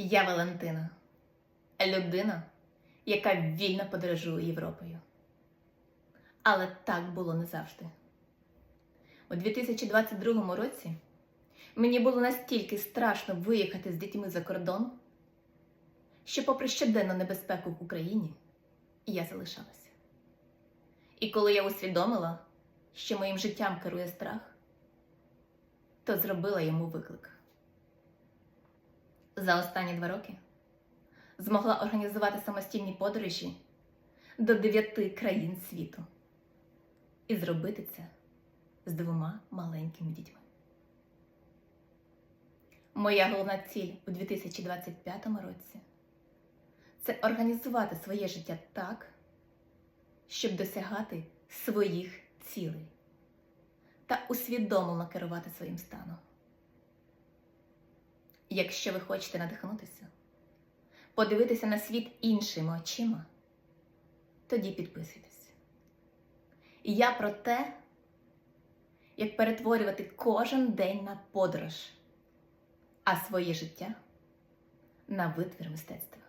Я Валентина, людина, яка вільно подорожує Європою. Але так було не завжди. У 2022 році мені було настільки страшно виїхати з дітьми за кордон, що, попри щоденну небезпеку в Україні, я залишалася. І коли я усвідомила, що моїм життям керує страх, то зробила йому виклик. За останні два роки змогла організувати самостійні подорожі до дев'яти країн світу і зробити це з двома маленькими дітьми. Моя головна ціль у 2025 році це організувати своє життя так, щоб досягати своїх цілей та усвідомлено керувати своїм станом. Якщо ви хочете надихнутися, подивитися на світ іншими очима, тоді підписуйтесь. І я про те, як перетворювати кожен день на подорож, а своє життя на витвір мистецтва.